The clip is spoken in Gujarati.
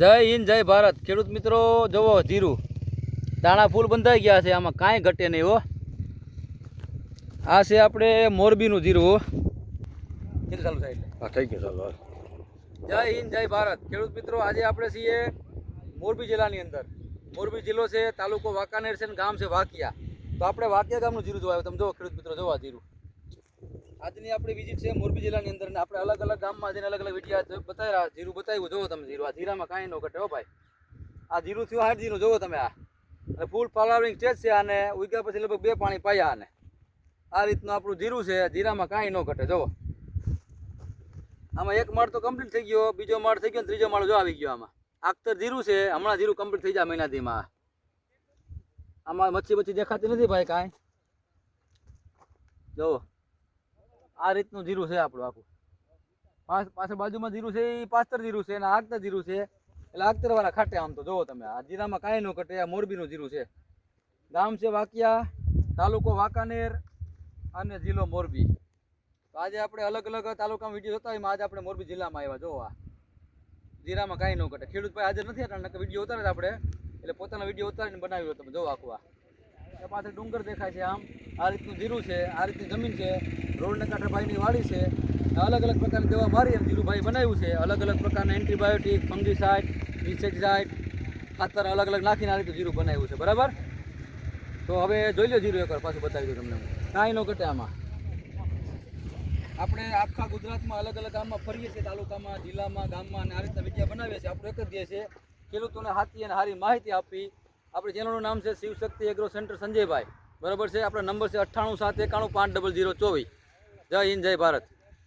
જય હિન્દ જય ભારત. ખેડૂત મિત્રો જુઓ જીરું. દાણા ફૂલ બંધાઈ ગયા છે. આમાં કાંઈ ઘટે નહીં હો. આ છે આપણે મોરબીનું જીરું હો. ચાલુ હા થઈ ગયું ચાલો જય હિન્દ જય ભારત. ખેડૂત મિત્રો આજે આપણે છીએ મોરબી જિલ્લાની અંદર. મોરબી જિલ્લો છે તાલુકો વાંકાનેર છે અને ગામ છે વાકિયા. તો આપણે વાકિયા ગામનું જીરું જોવા તમે જુઓ ખેડૂત મિત્રો જોવા જીરું. આજની આપણી વિઝિટ છે મોરબી જિલ્લાની અંદર આપણે અલગ અલગ ગામમાં જઈને અલગ અલગ વિડીયા બતાવી રહ્યા જીરું બતાવ્યું જોવો તમે જીરું. આ જીરામાં કાંઈ ન ઘટે હો ભાઈ. આ જીરું થયું હાથ જીરું જોવો તમે આ. અને ફૂલ ફ્લાવરિંગ સ્ટેજ છે અને ઉગ્યા પછી લગભગ બે પાણી પાયા આને. આ રીતનું આપણું જીરું છે. જીરામાં કાંઈ ન ઘટે જોવો આમાં એક માળ તો કમ્પ્લીટ થઈ ગયો, બીજો માળ થઈ ગયો ત્રીજો માળ જો આવી ગયો આમાં. આખતર જીરું છે. હમણાં જીરું કમ્પ્લીટ થઈ જાય મહિનાથીમાં. આમાં મચ્છી બચ્છી દેખાતી નથી ભાઈ કાંઈ. જોવો આ રીતનું જીરું છે આપણું આખું. પાછ પાછળ બાજુમાં જીરું છે એ પાસ્તર જીરું છે અને આગતર જીરું છે. એટલે આગતરવાળા ખાટે આમ તો, જોવો તમે. આ જીરામાં કાંઈ ન કટે આ મોરબીનું જીરું છે. ગામ છે વાકિયા, તાલુકો વાંકાનેર અને જિલ્લો મોરબી. તો આજે આપણે અલગ અલગ તાલુકામાં વીડિયો જોતા હોય આજે આપણે મોરબી જિલ્લામાં આવ્યા, જોવા જીરામાં કાંઈ ન કટે ખેડૂત ભાઈ હાજર નથી એટલે વીડિયો ઉતારે આપણે. એટલે પોતાના વીડિયો ઉતારીને બનાવ્યો તમે, જોવો આખું આ. એ પાછળ ડુંગર દેખાય છે આમ. આ રીતનું જીરું છે, આ રીતની જમીન છે. રોડને કાંઠે ભાઈની વાડી છે. અલગ અલગ પ્રકારની દવા મારી અને જીરુભાઈ બનાવ્યું છે. અલગ અલગ પ્રકારના એન્ટીબાયોટિક, ફંગીસાઇડ, ઇન્સેક્ટિસાઇડ ખાતર અલગ અલગ નાખીને આ રીતનું જીરું બનાવ્યું છે. બરાબર? તો હવે જોઈ લો જીરું એકવાર, પાછું બતાવી દઉં તમને. કાંઈ ન ઘટે આમાં. આપણે આખા ગુજરાતમાં અલગ અલગ ગામમાં ફરીએ છીએ, તાલુકામાં, જિલ્લામાં, ગામમાં અને આ રીતના વિદ્યા બનાવીએ છીએ. આપણે એક જ દે છે, ખેડૂતોને હાથી અને સારી માહિતી આપી આપણી ચેનલનું નામ છે શિવશક્તિ એગ્રો સેન્ટર સંજયભાઈ. બરાબર છે? આપણો નંબર છે અઠ્ઠાણું સાત એકાણું પાંચ ડબલ જીરો ચોવીસ. જય હિન્દ, જય ભારત.